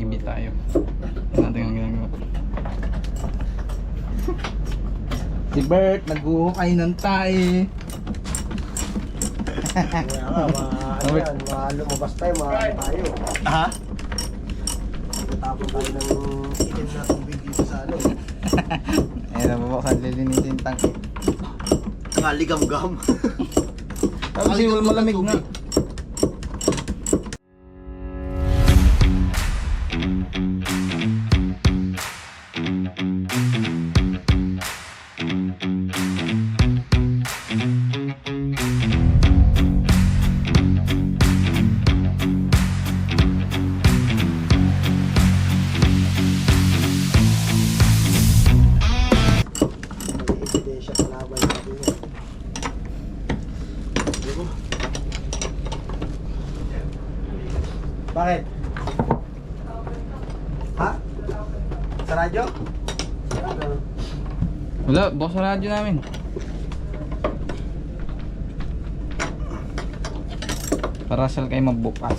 maybe tayo. Ano natin ang ginagawa. Si Bert, naghuhukay ng tae. Kaya nga, ma, ano yan, ma, lumabas tayo, ma, tayo. Ha? Tapos tayo ng itim na tubig dito sa ano. Ayun na bubuksan, lilinisin yung tangke. Kaligam-gam. Tapos yung malamig na. Ha? Sa radyo? Wala, bukas sa radyo namin. Para saan kayo magbukas.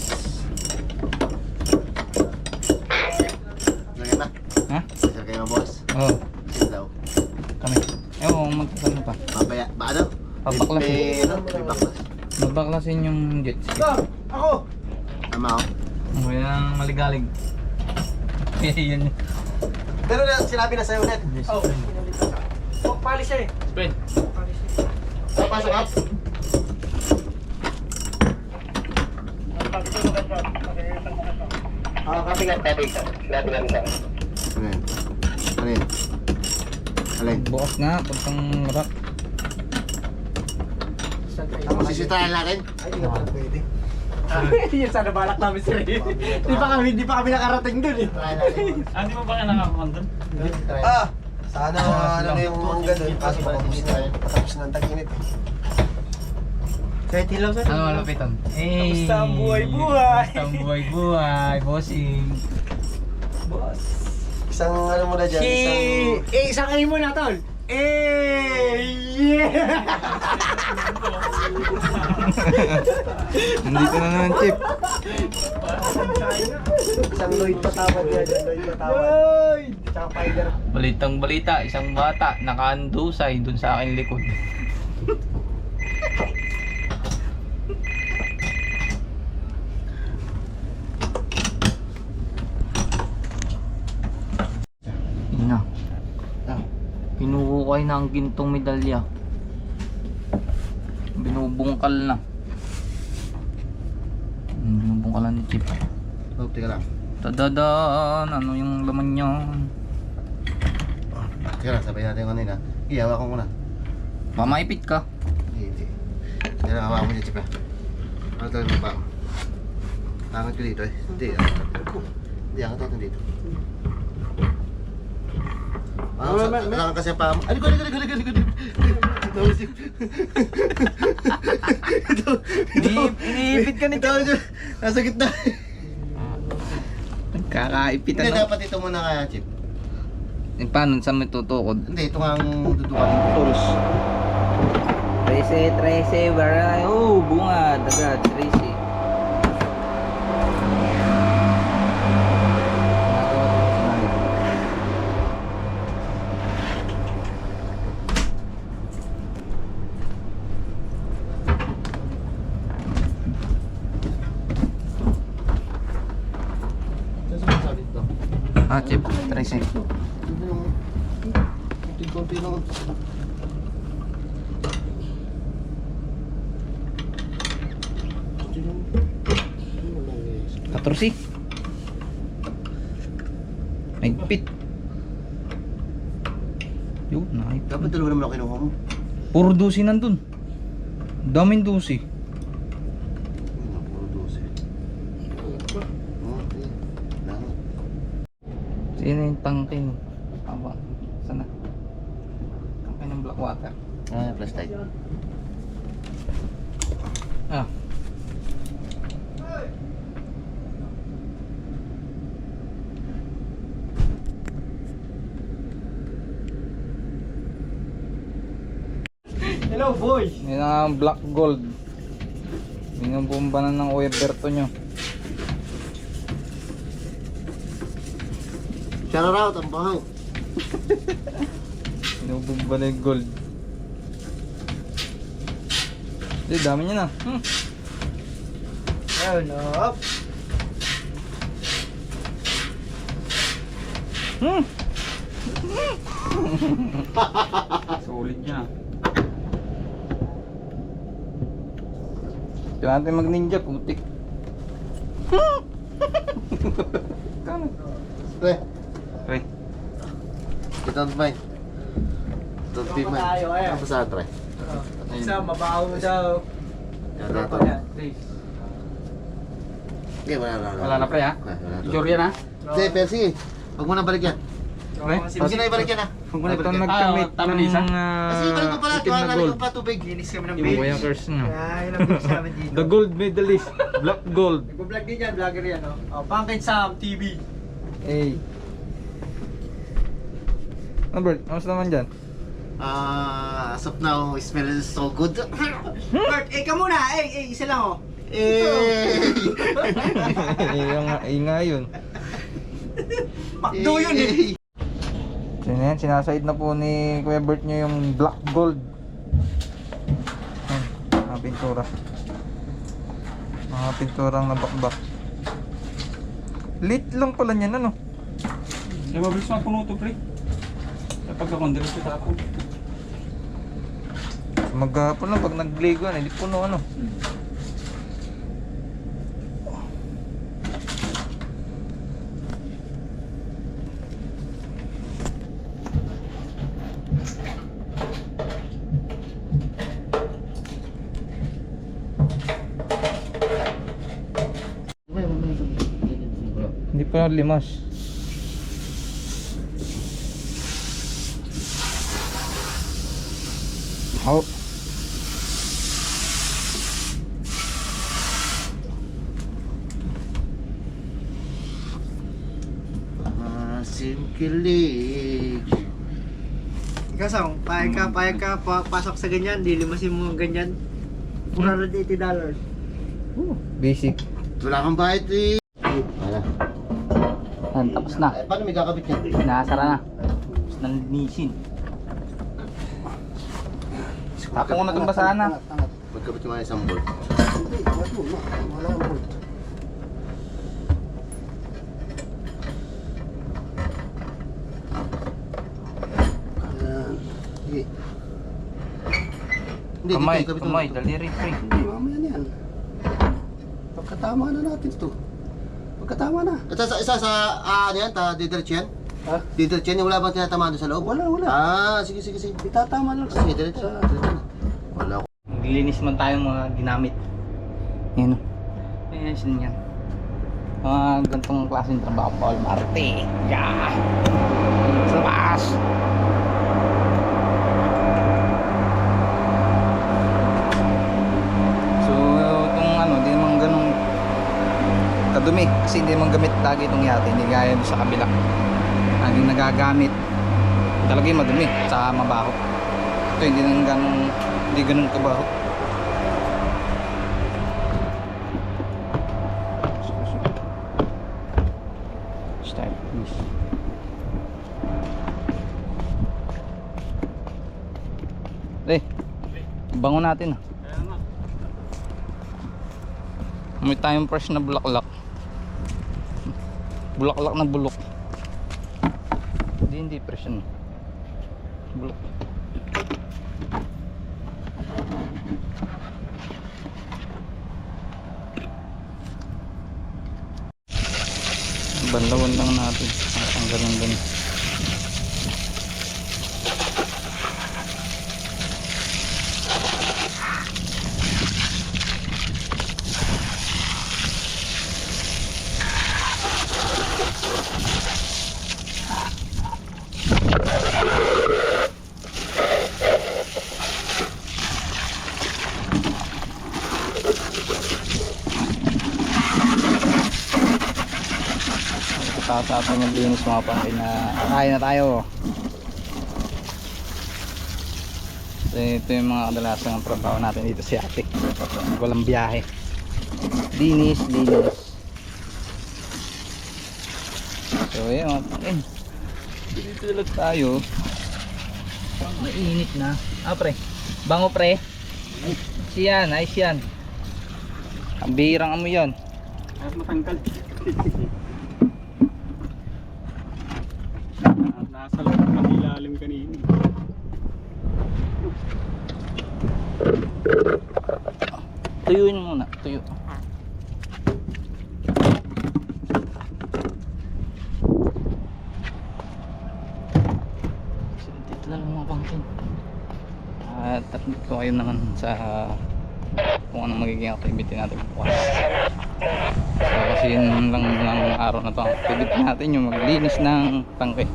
Lagyan na. Ha? Sir kayo. Oo, oh, Sino daw? kami. Ewan ko kung magkasama pa. Babaya, ba ano? Babaklas. May, ano? May baklas. Magbaklasin yung jet ski. Ako! Tama ako. Okay lang maligalig. Yan yun. Pero na, sinabi na sa'yo ulit. Oh. Oh, pali siya eh. Spin. Papasok up. Ah, kapit nga tabi. Sinabi namin sa akin. Ano yun? Ano yun? Alin? Bukas nga, pagkang rock. Sisitayan natin? Ay, hindi ka pala pwede. Yun sana balak namin sir. Di pa kami, di pa kami nakarating dun eh. Ah, di mo ba kayo nakakakuha doon? Ah! Sana ano na yung mangga doon. Kaso patapos na. Patapos na ang tag-init. Kahit hilaw sir. Ano malapitan? Hey! Kamusta ang buhay-buhay? Kamusta ang buhay-buhay, bossing? Boss. Isang ano mo na dyan, isang... Eh, isang kayo muna tol. Eh, yeah! Nandito na naman, Chip. Isang Lloyd patawad yan. Lloyd patawad. Yoy! Tsaka Pider. Balitang balita, isang bata nakaandusay dun sa aking likod. Ah. Pinuhukay na ang gintong medalya. Binubungkal na. Hmm, Binubungkal na ni Chip. Oh, teka lang. Tadadaan, ano yung laman niya? Teka lang, sabay natin kanina. Iyawa ko muna. Pamaipit ka. Hindi, hindi. Lang, hawakan mo dyan, Chipa. Ano tayo mo pa? Angat ko dito eh. Hindi, angat ko. Hindi, angat ko dito. Ah, sa, ma- ma- lang kasi ang paa mo. Aliko, aliko, aliko, aliko, aliko. Ito, ito. Ito. Iniipit ka nito. Ito. Nasa gitna. Nagkakaipit Hindi, ano? dapat ito muna kaya, Chip. Eh, paano? Saan may tutukod? Hindi, ito nga ang dudukan ng tools. Trece, trece, are Oh, bunga, dagat, trece. Chip, yung... Kunti-kunti lang. Katorsi. Nagpit. Yun, nakita. Dapat dalawa naman ako kinuha mo. Puro dusi nandun. Daming. Ano, puro 12. Salamat. Sino yung tangke mo? Aba, sana. Tangke ng black water. Ah, plus tight. Ah. Hello boy! Yan ang black gold. Binubomba na ng Weberto nyo. Shout out, ang bahaw. Inubog ba na yung gold? Hindi, dami niya na. Hmm. Ayun, up. Hmm. Solid niya. Kailangan natin mag-ninja, putik. Kano? Pre, Pre, kita ang may. Don't be man. tayo, eh. Ano sa tre? Isa, mabaho daw. Yan na to. Okay, wala na. wala na pre ha? Wala na to. Sure yan ha? Hindi, Percy. Huwag mo na balik yan. Pre, Huwag mo na ibalik yan ha. Huwag mo na ibalik yan. nagkamit Ah, tama ng na isa? Kasi balik mo pala. Tuwa na rin pa tubig. Linis kami ng Yung beach. wayakers nyo. Kaya yun ang beach namin dito. The gold medalist, black gold. Nag-vlog din yan, vlogger yan. Oh. Oh, Pangkin Sam TV. Hey. Albert, ano naman dyan? Ah, as of now, it smells so good. Bert, eh ka muna. Eh, eh, isa lang oh. eh! Yung nga, yung nga yun. Makdo yun eh. So yun yan, sinasaid na po ni Kuya Bert nyo yung black gold. Yan, mga pintura. Mga pinturang nabakbak. Lit lang pala niyan, ano? Eh, mabilis mga puno to, pre. Hindi rin ako. Maghapon lang pag yan, hindi puno ano. Hindi pa limas. Oh. Masim kilig. Ikaw Sam, payag ka, payag ka, pa pasok sa ganyan, dilimasin mo ang ganyan. 480 dollars. Basic. Wala kang bayad eh. Wala. Yan, tapos na. Eh, paano may kakabit yan? Nasara na. Tapos na linisin. Tapon ko na itong basahan na. Magkabit yung mga isang bolt. Ayan. Sige. Hindi, Kamay, dito, kamay, daliri pre. Hindi, mamaya na yan. Pagkatama na natin to. Pagkatama na. Ito sa isa sa ah, ano yan, ta didiretso yan? Ha? Yan, yung wala bang tinatamaan doon sa loob? Wala, wala. Ah, sige, sige, sige. Itatama lang Sige, diretso. diretso na. Wala ko. Maglilinis man tayo ng mga ginamit. Yan o. Ayan sila yan. Mga gantong klaseng trabaho. Paul Marte. Yeah! Sa! So, itong ano, hindi naman ganun kadumi. Kasi hindi naman gamit lagi itong yate. Hindi gaya sa kabila. Laging nagagamit. Talaga yung madumi. Sa mabaho. Ito hindi nang ganun, hindi ganun kabaho. Start please. Eh, bango natin ah. May tayong fresh na bulaklak. Bulaklak na bulok. Hindi, hindi fresh ano. Bulok. Banlawan lang natin. Ang ganun din. Atin yung linis mga pangkin na kain na tayo. So, ito yung mga kadalasang trabaho natin dito si ate. Walang biyahe. Linis, linis. So yun mga pangkin. Dito lang tayo. Mainit na. Ah, pre. Bango, pre. Siyan, ayos yan. Ang bihirang amoy yan. Kahit matangkal. Nasa lang ang ilalim kanina. Tuyuin muna. Tuyo. So, dito lang mga pangkin. At update ko kayo naman sa kung anong magiging activity natin bukas. So kasi yun lang ng araw na to ang activity natin yung maglinis ng tangke.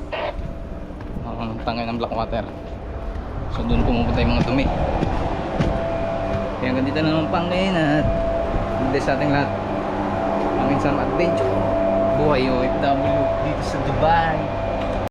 Ang tangke ng black water. So doon pumupunta yung mga dumi. Kaya hanggang dito na naman pangkin at good day sa ating lahat. Ang isang adventure. Buhay OFW dito sa Dubai.